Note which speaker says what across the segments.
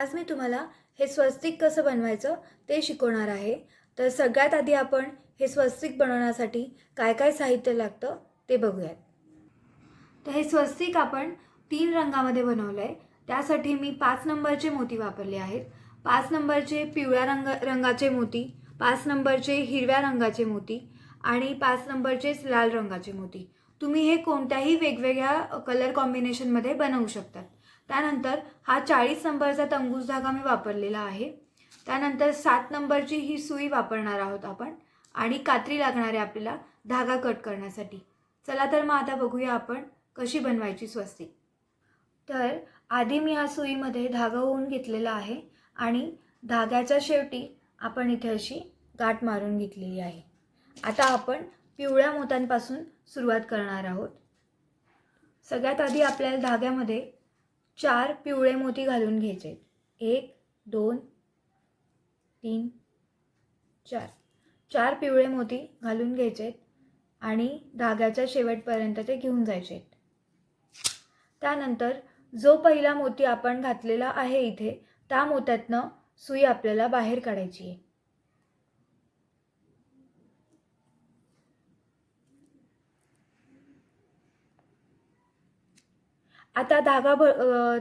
Speaker 1: आज मी तुम्हाला हे स्वस्तिक कसं बनवायचं ते शिकवणार आहे. तर सगळ्यात आधी आपण हे स्वस्तिक बनवण्यासाठी काय काय साहित्य लागतं ते बघूयात. तर हे स्वस्तिक आपण तीन रंगामध्ये बनवलं आहे त्यासाठी मी पाच नंबरचे मोती वापरले आहेत. पाच नंबरचे पिवळ्या रंग रंगाचे मोती पाच नंबरचे हिरव्या रंगाचे मोती आणि पाच नंबरचेच लाल रंगाचे मोती. तुम्ही हे कोणत्याही वेगवेगळ्या कलर कॉम्बिनेशनमध्ये बनवू शकतात. त्यानंतर हा चाळीस नंबरचा तंगूस धागा मी वापरलेला आहे. त्यानंतर सात नंबरची ही सुई वापरणार आहोत आपण आणि कात्री लागणार आहे आपल्याला धागा कट करण्यासाठी. चला तर मग आता बघूया आपण कशी बनवायची स्वस्तिक तर आधी मी ह्या सुईमध्ये धागा होऊन घेतलेला आहे आणि धाग्याच्या शेवटी आपण इथे अशी गाठ मारून घेतलेली आहे. आता आपण पिवळ्या मोत्यांपासून सुरुवात करणार आहोत. सगळ्यात आधी आपल्याला धाग्यामध्ये चार पिवळे मोती घालून घ्यायचे. एक दोन तीन चार. चार पिवळे मोती घालून घ्यायचे आणि धाग्याच्या शेवटपर्यंत ते घेऊन जायचे. त्यानंतर जो पहिला मोती आपण घातलेला आहे इथे त्या मोत्यातनं सुई आपल्याला बाहेर काढायची आहे. आता धागा भ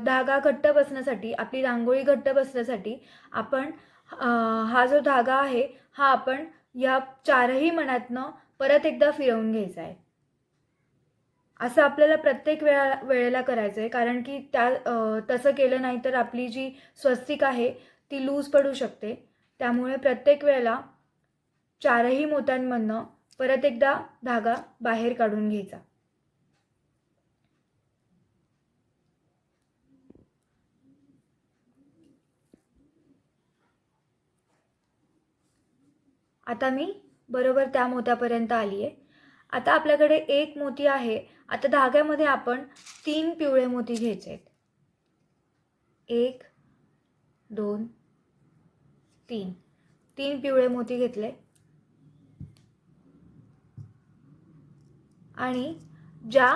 Speaker 1: धागा घट्ट बसण्यासाठी आपली रांगोळी घट्ट बसण्यासाठी आपण हा जो धागा आहे हा आपण या चारही मनातनं परत एकदा फिरवून घ्यायचा आहे. असं आपल्याला प्रत्येक वेळा वेळेला करायचं आहे कारण की त्या तसं केलं नाही तर आपली जी स्वस्तिक आहे ती लूज पडू शकते. त्यामुळे प्रत्येक वेळेला चारही मोत्यांमधनं परत एकदा धागा बाहेर काढून घ्यायचा. आता मी बरोबर त्या मोत्यापर्यंत आली आहे आता आपल्याकडे एक मोती आहे. आता धाग्यामध्ये आपण तीन पिवळे मोती घ्यायचे आहेत एक दोन तीन. तीन पिवळे मोती घेतले. आणि ज्या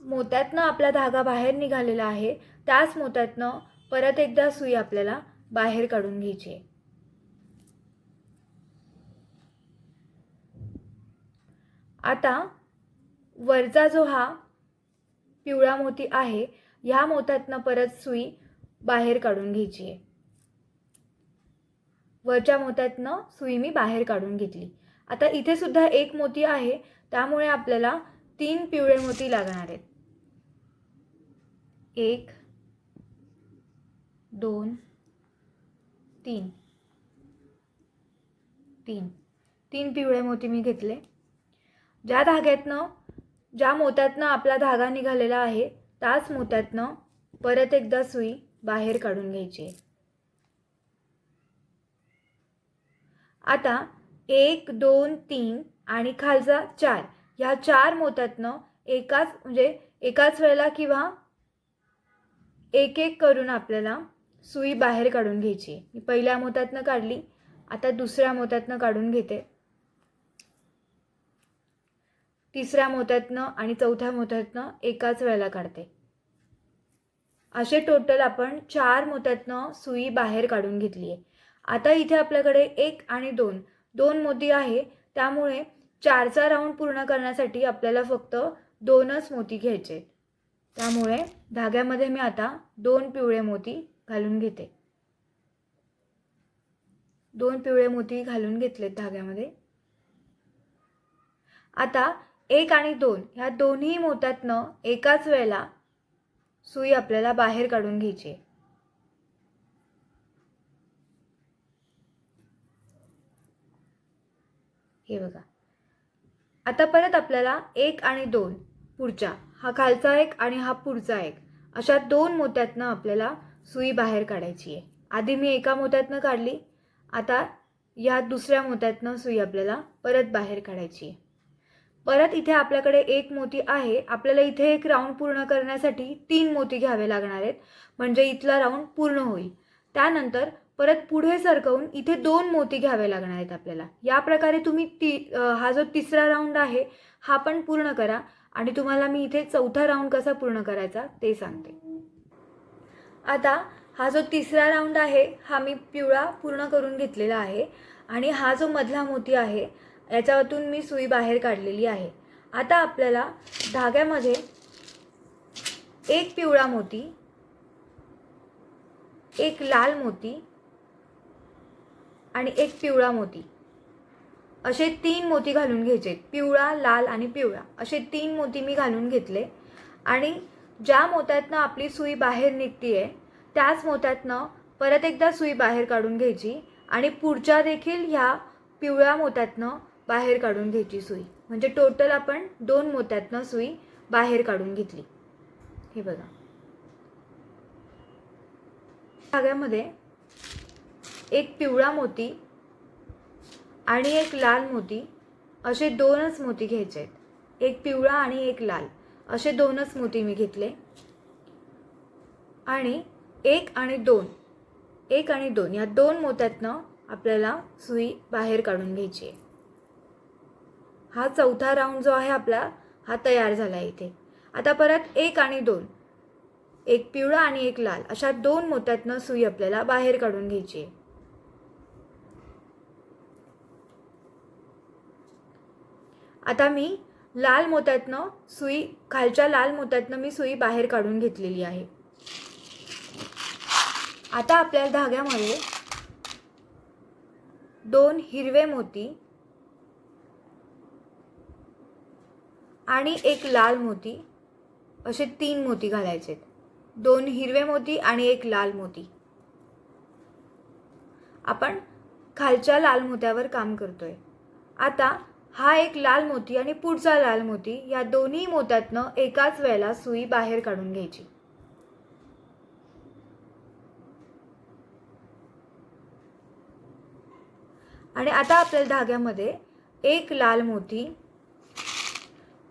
Speaker 1: मोत्यातनं आपला धागा बाहेर निघालेला आहे त्याच मोत्यातनं परत एकदा सुई आपल्याला बाहेर काढून घ्यायची आहे. आता वरचा जो हा पिवळा मोती आहे ह्या मोत्यातनं परत सुई बाहेर काढून घ्यायची आहे. वरच्या मोत्यातनं सुई मी बाहेर काढून घेतली. आता इथे सुद्धा एक मोती आहे त्यामुळे आपल्याला तीन पिवळे मोती लागणार आहेत. एक दोन तीन. तीन. तीन पिवळे मोती मी घेतले. ज्या धाग्यातनं ज्या मोत्यातनं आपला धागा निघालेला आहे त्याच मोत्यातनं परत एकदा सुई बाहेर काढून घ्यायची. आता एक दोन तीन आणि खालचा चार ह्या चार मोत्यातनं एकाच म्हणजे एकाच वेळेला किंवा एक एक करून आपल्याला सुई बाहेर काढून घ्यायची. मी पहिल्या मोत्यातनं काढली आता दुसऱ्या मोत्यातनं काढून घेते. तिसऱ्या मोत्यातनं आणि चौथ्या मोत्यातनं एकाच वेळेला काढते. असे टोटल आपण चार मोत्यातनं सुई बाहेर काढून घेतली आहे. आता इथे आपल्याकडे एक आणि दोन. दोन मोती आहे. त्यामुळे चारचा राऊंड पूर्ण करण्यासाठी आपल्याला फक्त दोनच मोती घ्यायचे त्यामुळे धाग्यामध्ये मी आता दोन पिवळे मोती घालून घेते. दोन पिवळे मोती घालून घेतलेत धाग्यामध्ये. आता एक आणि दोन ह्या दोन्ही मोत्यातनं एकाच वेळेला सुई आपल्याला बाहेर काढून घ्यायची. आहे. हे बघा. आता परत आपल्याला एक आणि दोन पुढच्या हा खालचा एक आणि हा पुढचा एक अशा दोन मोत्यातनं आपल्याला सुई बाहेर काढायची आहे. आधी मी एका मोत्यातनं काढली आता या दुसऱ्या मोत्यातनं सुई आपल्याला परत बाहेर काढायची आहे. परत इथे आपल्याकडे एक मोती आहे. आपल्याला इथे एक राऊंड पूर्ण करण्यासाठी तीन मोती घ्यावे लागणार आहेत. म्हणजे इथला राऊंड पूर्ण होईल. त्यानंतर परत पुढे सरकवून इथे दोन मोती घ्यावे लागणार आहेत आपल्याला. या प्रकारे तुम्ही ती हा जो तिसरा राऊंड आहे हा पण पूर्ण करा. आणि तुम्हाला मी इथे चौथा राऊंड कसा पूर्ण करायचा ते सांगते. आता हा जो तिसरा राऊंड आहे हा मी पिवळा पूर्ण करून घेतलेला आहे. आणि हा जो मधला मोती आहे याच्यातून मी सुई बाहेर काढलेली आहे. आता आपल्याला धाग्यामध्ये एक पिवळा मोती एक लाल मोती आणि एक पिवळा मोती. असे तीन मोती घालून घ्यायचे. पिवळा लाल आणि पिवळा. असे तीन मोती मी घालून घेतले. आणि ज्या मोत्यातनं आपली सुई बाहेर निघतीये त्याच मोत्यातनं परत एकदा सुई बाहेर काढून घ्यायची. आणि पुढच्या देखील ह्या पिवळ्या मोत्यातनं बाहेर काढून घ्यायची सुई. म्हणजे टोटल आपण दोन मोत्यातनं सुई बाहेर काढून घेतली. हे बघा. धाग्यामध्ये एक पिवळा मोती आणि एक लाल मोती असे दोनच मोती घ्यायचे आहेत. एक पिवळा आणि एक लाल. असे दोनच मोती मी घेतले. आणि एक आणि दोन. एक आणि दोन. या दोन मोत्यातनं आपल्याला सुई बाहेर काढून घ्यायची आहे. हा चौथा राऊंड जो आहे आपला हा तयार झाला आहे इथे. आता परत एक आणि दोन. एक पिवळा आणि एक लाल. अशा दोन मोत्यातनं सुई आपल्याला बाहेर काढून घ्यायची आहे. आता मी लाल मोत्यातनं सुई खालच्या लाल मोत्यातनं मी सुई बाहेर काढून घेतलेली आहे. आता आपल्या धाग्यामध्ये दोन हिरवे मोती आणि एक लाल मोती. असे तीन मोती घालायचे दोन हिरवे मोती आणि एक लाल मोती. आपण खालच्या लाल मोत्यावर काम करतोय. आता हा एक लाल मोती आणि पुढचा लाल मोती या दोन्ही मोत्यातनं एकाच वेळेला सुई बाहेर काढून घ्यायची. आणि आता आपल्या धाग्यामध्ये एक लाल मोती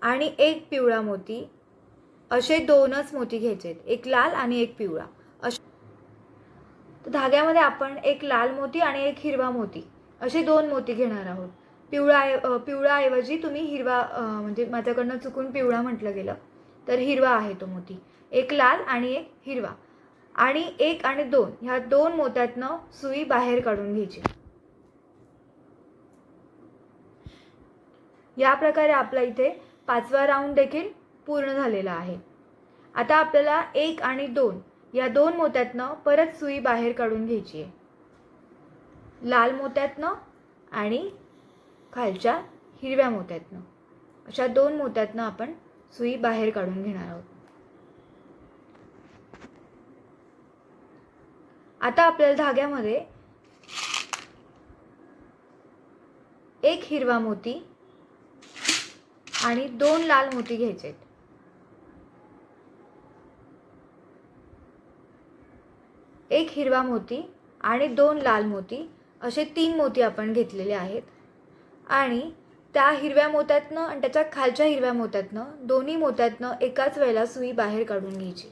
Speaker 1: आणि एक पिवळा मोती. असे दोनच मोती घ्यायचे आहेत एक लाल आणि एक पिवळा. असे तर धाग्यामध्ये आपण एक लाल मोती आणि एक हिरवा मोती. असे दोन मोती घेणार आहोत. पिवळा पिवळाऐवजी तुम्ही हिरवा म्हणजे माझ्याकडनं चुकून पिवळा म्हटलं गेलं तर हिरवा आहे तो मोती. एक लाल आणि एक हिरवा. आणि एक आणि दोन ह्या दोन मोत्यातनं सुई बाहेर काढून घ्यायची. या प्रकारे आपला इथे पाचवा राऊंड देखील पूर्ण झालेला आहे. आता आपल्याला एक आणि दोन या दोन मोत्यातनं परत सुई बाहेर काढून घ्यायची आहे. लाल मोत्यातनं आणि खालच्या हिरव्या मोत्यातनं. अशा दोन मोत्यातनं आपण सुई बाहेर काढून घेणार आहोत. आता आपल्याला धाग्यामध्ये एक हिरवा मोती आणि दोन लाल मोती घ्यायचे आहेत. एक हिरवा मोती आणि दोन लाल मोती असे तीन मोती आपण घेतलेले आहेत. आणि त्या हिरव्या मोत्यातनं आणि त्याच्या खालच्या हिरव्या मोत्यातनं दोन्ही मोत्यातनं एकाच वेळेला सुई बाहेर काढून घ्यायची.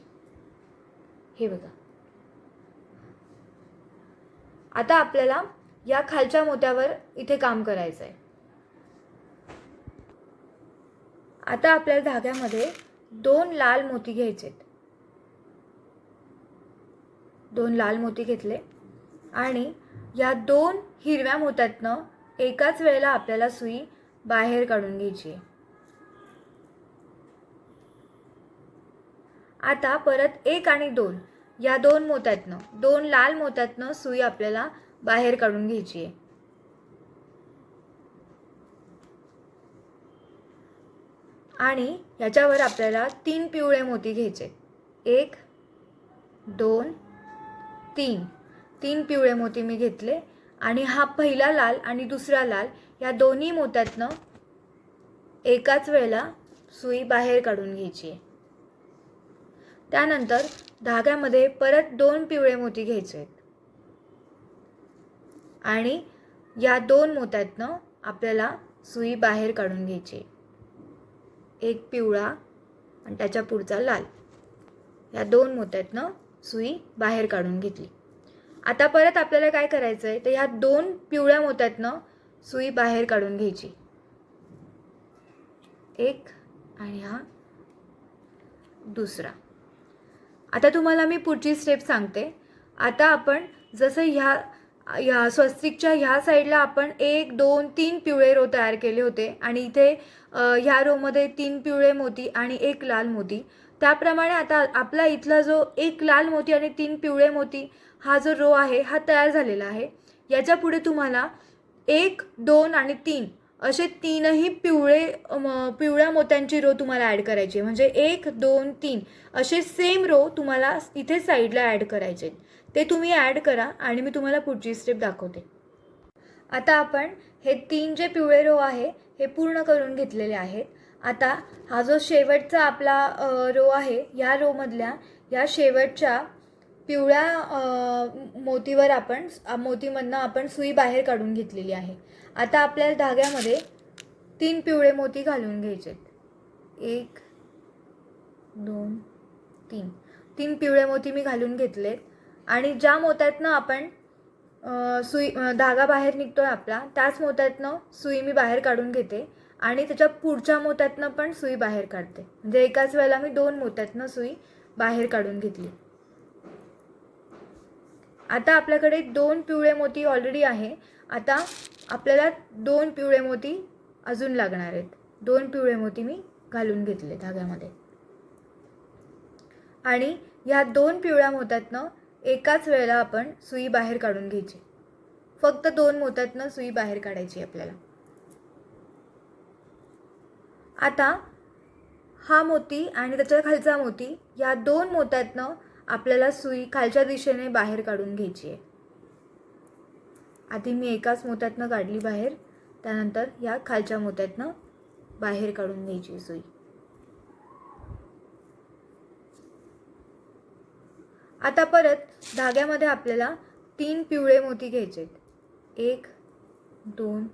Speaker 1: हे बघा. आता आपल्याला या खालच्या मोत्यावर इथे काम करायचं आहे आता आपल्या धाग्यामध्ये दोन लाल मोती घ्यायचे दोन लाल मोती घेतले आणि या दोन हिरव्या मोत्यातनं एकाच वेळेला आपल्याला सुई बाहेर काढून घ्यायची. आहे आता परत एक आणि दोन या दोन मोत्यातनं दोन लाल मोत्यातनं सुई आपल्याला बाहेर काढून घ्यायची आहे. आणि याच्यावर आपल्याला तीन पिवळे मोती घ्यायचे. एक दोन तीन. तीन पिवळे मोती मी घेतले आणि हा पहिला लाल आणि दुसरा लाल या दोन्ही मोत्यातनं एकाच वेळेला सुई बाहेर काढून घ्यायची. आहे त्यानंतर धाग्यामध्ये परत दोन पिवळे मोती घ्यायचे. आहेत आणि या दोन मोत्यातनं आपल्याला सुई बाहेर काढून घ्यायची. आहे. एक पिवळा आणि त्याच्या पुढचा लाल. या दोन मोत्यातनं सुई बाहेर काढून घेतली. आता परत आपल्याला काय करायचं आहे तर ह्या दोन पिवळ्या मोत्यातनं सुई बाहेर काढून घ्यायची. एक आणि हा दुसरा. आता तुम्हाला मी पुढची स्टेप सांगते. आता आपण जसं ह्या या स्वस्तिकच्या ह्या साईडला आपण एक दोन तीन पिवळे रो तयार केले होते. आणि इथे ह्या रोमध्ये तीन पिवळे मोती आणि एक लाल मोती. त्याप्रमाणे आता आपला इथला जो एक लाल मोती आणि तीन पिवळे मोती हा जो रो आहे हा तयार झालेला आहे. याच्यापुढे तुम्हाला एक दोन आणि तीन असे तीनही पिवळे पिवळ्या मोत्यांची रो तुम्हाला ॲड करायची म्हणजे एक दोन तीन असे सेम रो तुम्हाला इथे साईडला ॲड करायचे आहेत. ते तुम्ही ॲड करा आणि मी तुम्हाला पुढची स्टेप दाखवते. आता आपण हे तीन जे पिवळे रो आहे हे पूर्ण करून घेतलेले आहेत. आता हा जो शेवटचा आपला रो आहे या रोमधल्या या शेवटच्या पिवळ्या मोतीवर आपण मोतीमधनं आपण सुई बाहेर काढून घेतलेली आहे. आता आपल्याला धाग्यामध्ये तीन पिवळे मोती घालून घ्यायचे एक दोन तीन. तीन पिवळे मोती मी घालून घेतलेत. आणि ज्या मोत्यातनं आपण सुई धागा बाहेर निघतो आहे आपला त्याच मोत्यातनं सुई मी बाहेर काढून घेते आणि त्याच्या पुढच्या मोत्यातनं पण सुई बाहेर काढते. म्हणजे एकाच वेळेला मी दोन मोत्यातनं सुई बाहेर काढून घेतली. आता आपल्याकडे दोन पिवळे मोती ऑलरेडी आहे. आता आपल्याला दोन पिवळे मोती अजून लागणार आहेत. दोन पिवळे मोती मी घालून घेतले धाग्यामध्ये. आणि ह्या दोन पिवळ्या मोत्यातनं एकाच वेळेला आपण सुई बाहेर काढून घ्यायची. फक्त दोन मोत्यातनं सुई बाहेर काढायची आपल्याला. आता हा मोती आणि त्याच्या खालचा मोती या दोन मोत्यातनं आपल्याला सुई खालच्या दिशेने बाहेर काढून घ्यायची आहे. आधी मी एकाच मोत्यातनं काढली बाहेर त्यानंतर या खालच्या मोत्यातनं बाहेर काढून घ्यायची सुई. आता परत धाग्यामध्ये आपल्याला तीन पिवळे मोती घ्यायचे एक दोन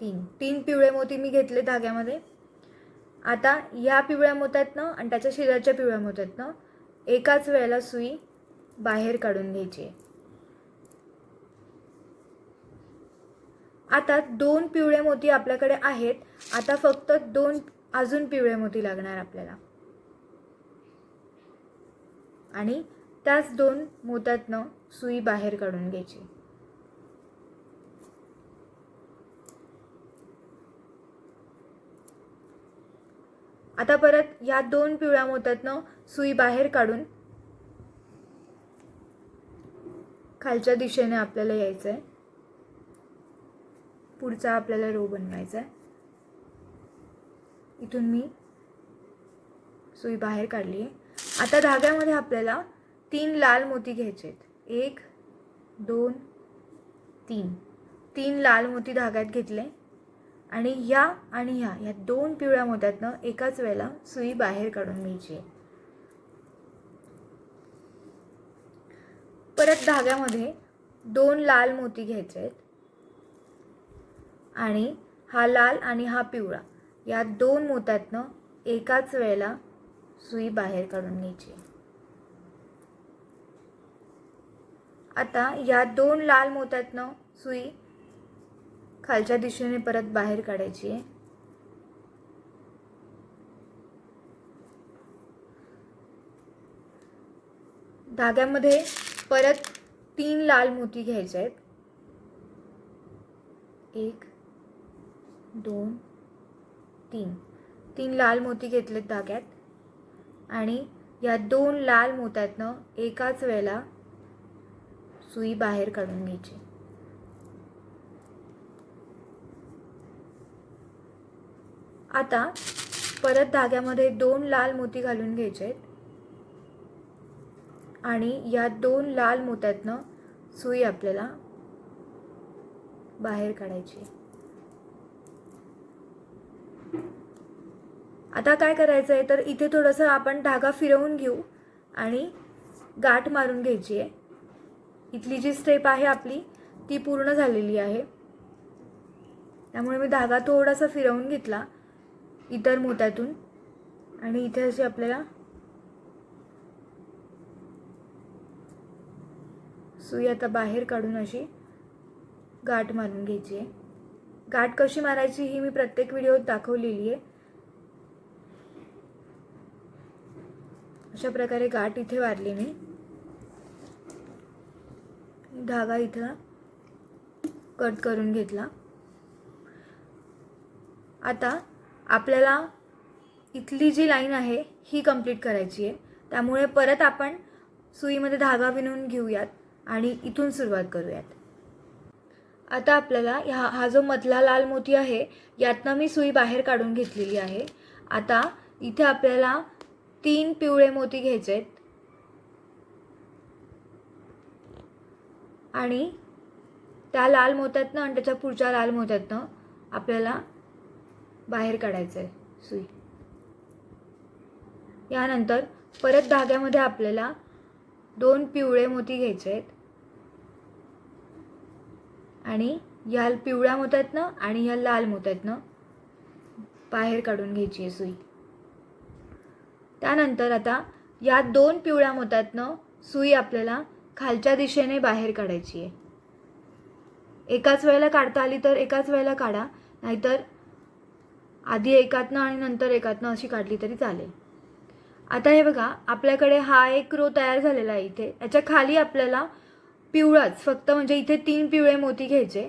Speaker 1: तीन. तीन पिवळे मोती मी घेतले धाग्यामध्ये. आता या पिवळ्या मोत्यातनं आणि त्याच्या शेजारच्या पिवळ्या मोत्यातनं एकाच वेळेला सुई बाहेर काढून घ्यायची आहे. आता दोन पिवळे मोती आपल्याकडे आहेत. आता फक्त दोन अजून पिवळे मोती लागणार आपल्याला. आणि त्याच दोन मोत्यातनं सुई बाहेर काढून घ्यायची. आता परत या दोन पिवळ्या मोत्यातनं सुई बाहेर काढून खालच्या दिशेने आपल्याला यायचं आहे पुढचा आपल्याला रो बनवायचा आहे इथून मी सुई बाहेर काढली आहे आता धाग्यामध्ये आपल्याला तीन लाल मोती घ्यायचे आहेत. एक दोन तीन. तीन लाल मोती धाग्यात घेतले. आणि ह्या आणि ह्या ह्या दोन पिवळ्या मोत्यातनं एकाच वेळेला सुई बाहेर काढून घ्यायची आहे. परत धाग्यामध्ये दोन लाल मोती घ्यायचे आहेत. आणि हा लाल आणि हा पिवळा या दोन मोत्यातनं एकाच वेळेला सुई बाहेर काढून घ्यायची. आता या दोन लाल मोत्यातनं सुई खालच्या दिशेने परत बाहेर काढायची आहे. धाग्यामध्ये परत तीन लाल मोती घ्यायचे आहेत. एक दोन तीन. तीन लाल मोती घेतलेत धाग्यात. आणि या दोन लाल मोत्यातनं एकाच वेळेला सुई बाहेर काढून घ्यायची. आता परत धाग्यामध्ये दोन लाल मोती घालून घ्यायचे आहेत आणि या दोन लाल मोत्यातनं सुई आपल्याला बाहेर काढायची. आता काय करायचं आहे तर इथे थोडंसं आपण धागा फिरवून घेऊ आणि गाठ मारून घ्यायची आहे. इथली जी स्टेप आहे आपली ती पूर्ण झालेली आहे. त्यामुळे मी धागा थोडासा फिरवून घेतला इतर मोत्यातून. आणि इथे अशी आपल्याला सुई आता बाहेर काढून अशी गाठ मारून घ्यायची आहे. गाठ कशी मारायची ही मी प्रत्येक व्हिडिओत दाखवलेली आहे. अशा प्रकारे गाठ इथे वारली मी. धागा इथं कट करून घेतला. आता आपल्याला इथली जी लाईन आहे ही कंप्लीट करायची आहे. त्यामुळे परत आपण सुईमध्ये धागा विणून घेऊयात आणि इथून सुरुवात करूयात. आता आपल्याला ह्या हा जो मधला लाल मोती आहे यातनं मी सुई बाहेर काढून घेतलेली आहे. आता इथे आपल्याला तीन पिवळे मोती घ्यायचे आहेत. आणि त्या लाल मोत्यातनं आणि त्याच्या पुढच्या लाल मोत्यातनं आपल्याला बाहेर काढायचं आहे सुई. यानंतर परत धाग्यामध्ये आपल्याला दोन पिवळे मोती घ्यायचे आहेत. आणि ह्या पिवळ्या मोत्यातनं आणि ह्या लाल मोत्यातनं बाहेर काढून घ्यायची आहे सुई. त्यानंतर आता या दोन पिवळ्या मोत्यातनं सुई आपल्याला खालच्या दिशेने बाहेर काढायची आहे. एकाच वेळेला काढता आली तर एकाच वेळेला काढा नाहीतर आधी एकातनं आणि नंतर एकातनं अशी काढली तरी चालेल. आता हे बघा आपल्याकडे हा एक रो तयार झालेला आहे इथे. याच्या खाली आपल्याला पिवळाच फक्त म्हणजे इथे तीन पिवळे मोती घ्यायचे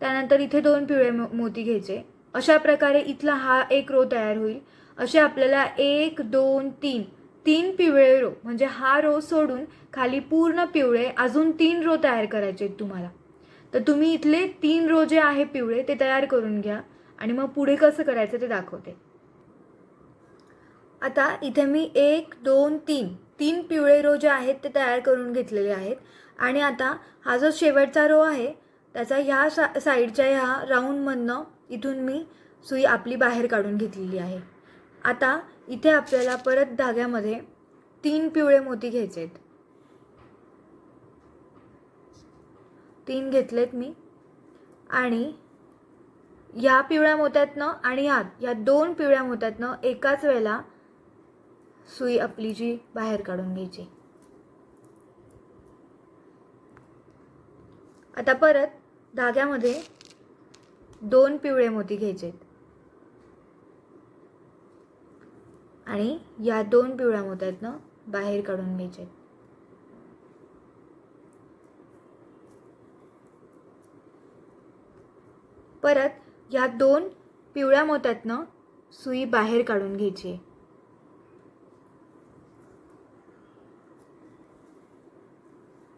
Speaker 1: त्यानंतर इथे दोन पिवळे मोती घ्यायचे. अशा प्रकारे इथला हा एक रो तयार होईल. असे आपल्याला एक दोन तीन तीन पिवळे रो म्हणजे हा रो सोडून खाली पूर्ण पिवळे अजून तीन रो तयार करायचे आहेत तुम्हाला. तर तुम्ही इथले तीन रो जे आहे पिवळे ते तयार करून घ्या आणि मग पुढे कसं करायचं ते दाखवते. आता इथे मी एक दोन तीन तीन पिवळे रो जे आहेत ते तयार करून घेतलेले आहेत. आणि आता हा जो शेवटचा रो आहे त्याचा ह्या सा साईडच्या ह्या राऊंडमधनं इथून मी सुई आपली बाहेर काढून घेतलेली आहे. आता इथे आपल्याला परत धाग्यामध्ये तीन पिवळे मोती घ्यायचे आहेत तीन घेतलेत मी. आणि या पिवळ्या मोत्यातनं आणि ह्यात या दोन पिवळ्या मोत्यातनं एकाच वेळेला सुई आपली जी बाहेर काढून घ्यायची. आता परत धाग्यामध्ये दोन पिवळे मोती घ्यायचे आहेत आणि या दोन पिवळ्या मोत्यातनं बाहेर काढून घ्यायचे. परत या दोन पिवळ्या मोत्यातनं सुई बाहेर काढून घ्यायची. आहे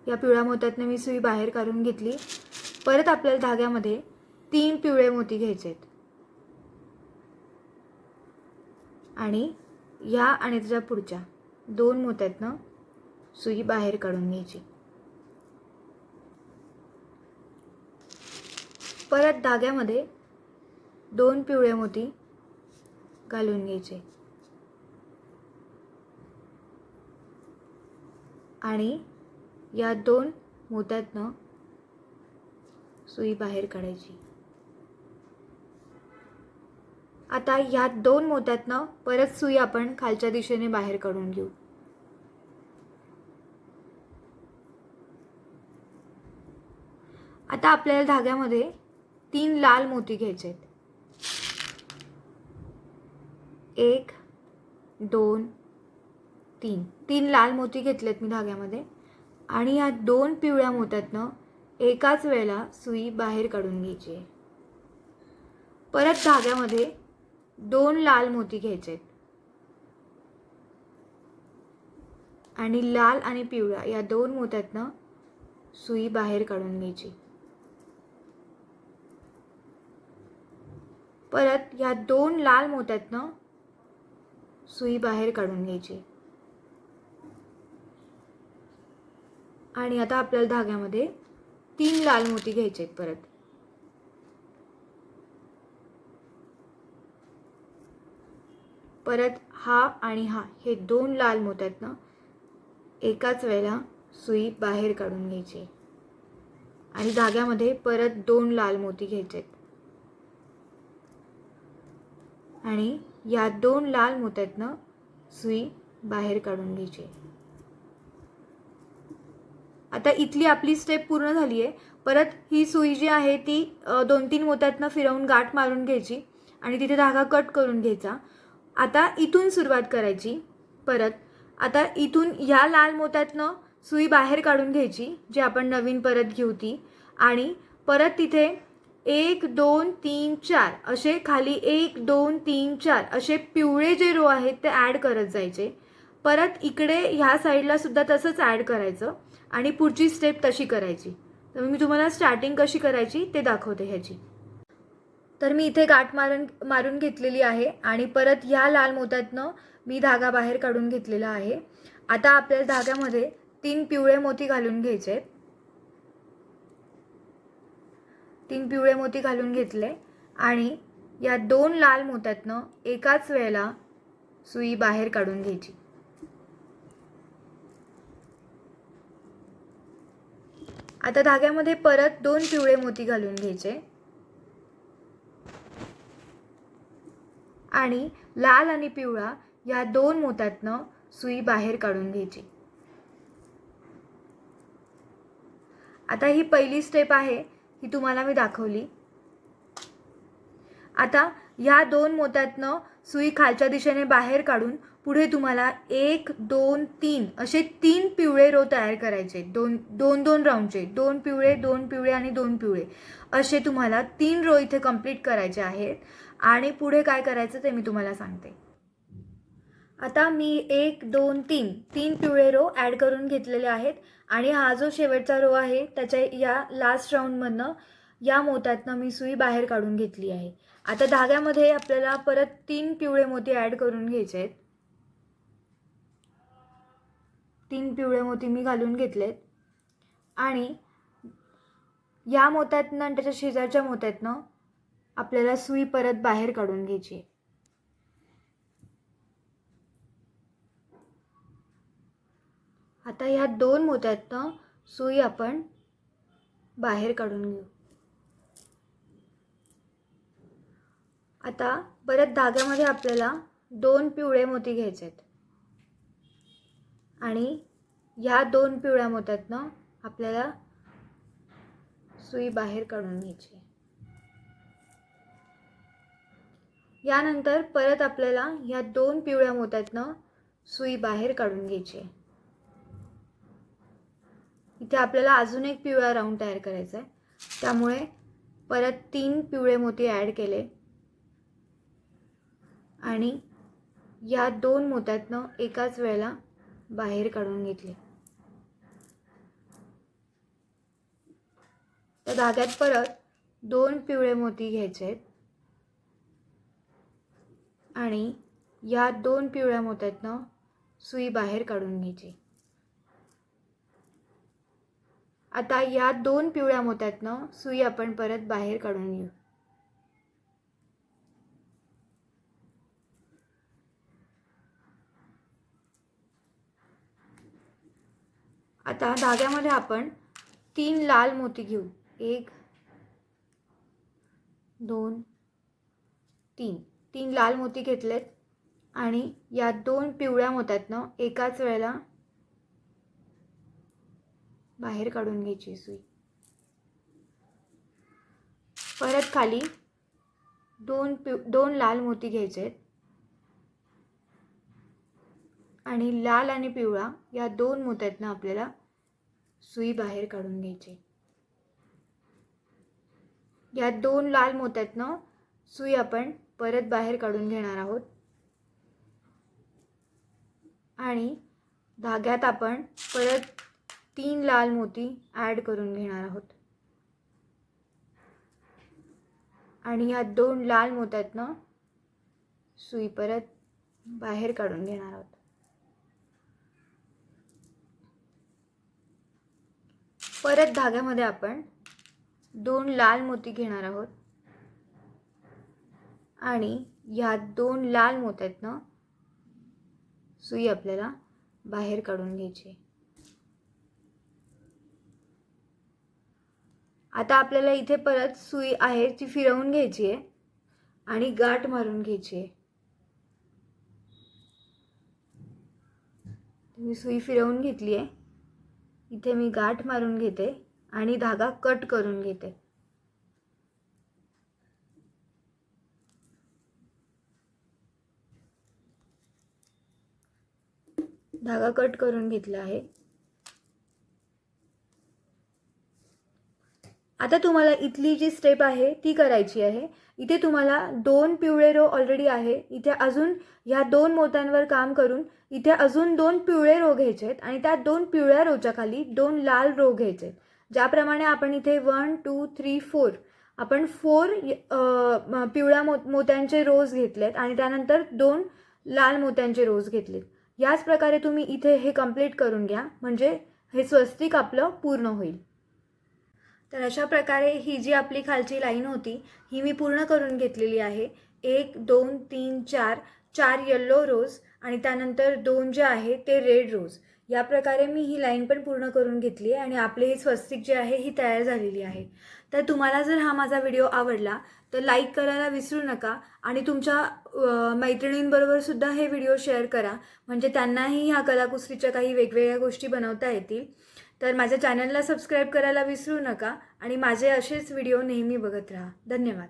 Speaker 1: या पिवळ्या मोत्यातनं मी सुई बाहेर काढून घेतली. परत आपल्याला धाग्यामध्ये तीन पिवळे मोती घ्यायचे आहेत आणि ह्या आणि त्याच्या पुढच्या. दोन मोत्यातनं सुई बाहेर काढून घ्यायची. परत धाग्यामध्ये दोन पिवळे मोती घालून घ्यायचे. आणि या दोन मोत्यातनं सुई बाहेर काढायची. आता ह्या दोन मोत्यातनं परत सुई आपण खालच्या दिशेने बाहेर काढून घेऊ. आता आपल्याला धाग्यामध्ये तीन लाल मोती घ्यायचे आहेत. एक दोन तीन. तीन लाल मोती घेतलेत मी धाग्यामध्ये. आणि या दोन पिवळ्या मोत्यातनं एकाच वेळेला सुई बाहेर काढून घ्यायची आहे. परत धाग्यामध्ये दोन लाल मोती घ्यायचे आहेत आणि लाल आणि पिवळा या दोन मोत्यातनं सुई बाहेर काढून घ्यायची. परत या दोन लाल मोत्यातनं सुई बाहेर काढून घ्यायची. आणि आता आपल्याला धाग्यामध्ये तीन लाल मोती घ्यायचे आहेत परत. परत हा आणि हा हे दोन लाल मोत्यातनं एकाच वेळेला सुई बाहेर काढून घ्यायची. आणि धाग्यामध्ये परत दोन लाल मोती घ्यायचे आणि या दोन लाल मोत्यातनं सुई बाहेर काढून घ्यायची. आता इथली आपली स्टेप पूर्ण झाली आहे. परत ही सुई जी आहे ती दोन तीन मोत्यातनं फिरवून गाठ मारून घ्यायची. आणि तिथे धागा कट करून घ्यायचा. आता इथून सुरुवात करायची. परत आता इथून ह्या लाल मोत्यातनं सुई बाहेर काढून घ्यायची जी आपण नवीन परत घेऊ ती. आणि परत तिथे एक दोन तीन चार असे खाली एक दोन तीन चार असे पिवळे जे रो आहेत ते ॲड करत जायचे. परत इकडे ह्या साईडला सुद्धा तसंच ॲड करायचं आणि पुढची स्टेप तशी करायची. तर मी तुम्हाला स्टार्टिंग कशी करायची ते दाखवते ह्याची. तर मी इथे गाठ मारून मारून घेतलेली आहे आणि परत ह्या लाल मोत्यातनं मी धागा बाहेर काढून घेतलेला आहे. आता आपल्याला धाग्यामध्ये तीन पिवळे मोती घालून घ्यायचे. आहेत तीन पिवळे मोती घालून घेतले आणि या दोन लाल मोत्यातनं एकाच वेळेला सुई बाहेर काढून घ्यायची. आता धाग्यामध्ये परत दोन पिवळे मोती घालून घ्यायचे. आणि लाल आणि पिवळा या दोन मोत्यातनं सुई बाहेर काढून घ्यायची. आता ही पहिली स्टेप आहे ही तुम्हाला मी दाखवली. आता ह्या दोन मोत्यातनं सुई खालच्या दिशेने बाहेर काढून पुढे तुम्हाला एक दोन तीन असे तीन पिवळे रो तयार करायचे. दोन दोन दोन राऊंडचे दोन पिवळे दोन पिवळे आणि दोन पिवळे असे तुम्हाला तीन रो इथे कंप्लीट करायचे आहेत. आणि पुढे काय करायचं ते मी तुम्हाला सांगते. आता मी एक दोन तीन तीन पिवळे रो ॲड करून घेतलेले आहेत आणि हा जो शेवटचा रो आहे त्याच्या या लास्ट राऊंडमधनं या मोत्यातनं मी सुई बाहेर काढून घेतली आहे. आता धाग्यामध्ये आपल्याला परत तीन पिवळे मोती ॲड करून घ्यायचे आहेत. तीन पिवळे मोती मी घालून घेतलेत. आणि या मोत्यातनं आणि त्याच्या शेजारच्या मोत्यातनं आपल्याला सुई परत बाहेर काढून घ्यायची. आता ह्या दोन मोत्यातनं सुई आपण बाहेर काढून घेऊ. आता परत धाग्यामध्ये आपल्याला दोन पिवळे मोती घ्यायचे आहेत. आणि ह्या दोन पिवळ्या मोत्यातनं आपल्याला सुई बाहेर काढून घ्यायची. यानंतर परत आपल्याला ह्या दोन पिवळ्या मोत्यातनं सुई बाहेर काढून घ्यायची आहे. इथे आपल्याला अजून एक पिवळा राऊंड तयार करायचा आहे. त्यामुळे परत तीन पिवळे मोती ॲड केले. आणि या दोन मोत्यातनं एकाच वेळेला बाहेर काढून घेतले. त्या धाग्यात परत दोन पिवळे मोती घ्यायचे आहेत. आणि या दोन पिवळ्या मोत्यातनं सुई बाहेर काढून घ्यायची. आता या दोन पिवळ्या मोत्यातनं सुई आपण परत बाहेर काढून घेऊ. आता धाग्यामध्ये आपण तीन लाल मोती घेऊ. एक दोन तीन. तीन लाल मोती घेतलेत आणि या दोन पिवळ्या मोत्यातनं एकाच वेळेला बाहेर काढून घ्यायची सुई. परत खाली दोन पिव दोन लाल मोती घ्यायचे आहेत आणि लाल आणि पिवळा या दोन मोत्यातनं आपल्याला सुई बाहेर काढून घ्यायची. या दोन लाल मोत्यातनं सुई आपण परत बाहेर काढून घेणार आहोत. आणि धाग्यात आपण परत तीन लाल मोती ॲड करून घेणार आहोत. आणि ह्या दोन लाल मोत्यातनं सुई परत बाहेर काढून घेणार आहोत. परत धाग्यामध्ये आपण दोन लाल मोती घेणार आहोत. आणि ह्या दोन लाल मोत्यातनं सुई आपल्याला बाहेर काढून घ्यायची. आता आपल्याला इथे परत सुई आहे ती फिरवून घ्यायची आहे आणि गाठ मारून घ्यायची आहे. मी सुई फिरवून घेतली आहे. इथे मी गाठ मारून घेते आणि धागा कट करून घेते. धागा कट करून घेतला आहे. आता तुम्हाला इथली जी स्टेप आहे ती करायची आहे. इथे तुम्हाला दोन पिवळे रो ऑलरेडी आहे. इथे अजून ह्या दोन मोत्यांवर काम करून इथे अजून दोन पिवळे रो घ्यायचे आहेत आणि त्या दोन पिवळ्या रोच्या खाली दोन लाल रो घ्यायचे आहेत ज्याप्रमाणे आपण इथे वन टू थ्री फोर आपण फोर पिवळ्या मो मोत्यांचे रोज घेतलेत आणि त्यानंतर दोन लाल मोत्यांचे रोज घेतलेत. याच प्रकारे तुम्ही इथे हे कंप्लीट करून घ्या. म्हणजे हे स्वस्तिक आपलं पूर्ण होईल. तर अशा प्रकारे ही जी आपली खालची लाईन होती ही मी पूर्ण करून घेतलेली आहे. एक दोन तीन चार चार यल्लो रोज आणि त्यानंतर दोन जे आहे ते रेड रोज या प्रकारे मी ही लाईन पण पूर्ण करून घेतली आहे आणि आपले ही स्वस्तिक जे आहे ही तयार झालेली आहे. तर तुम्हाला जर हा माझा व्हिडिओ आवडला तर लाईक करायला विसरू नका आणि तुमच्या मैत्रिणींबरोबरसुद्धा मैत्रिणींबरोबर सुद्धा हे व्हिडिओ शेअर करा. म्हणजे त्यांनाही ह्या कलाकुसरीच्या काही वेगवेगळ्या गोष्टी बनवता येतील. तर माझ्या चॅनलला सबस्क्राईब करायला विसरू नका आणि माझे असेच व्हिडिओ नेहमी बघत राहा. धन्यवाद.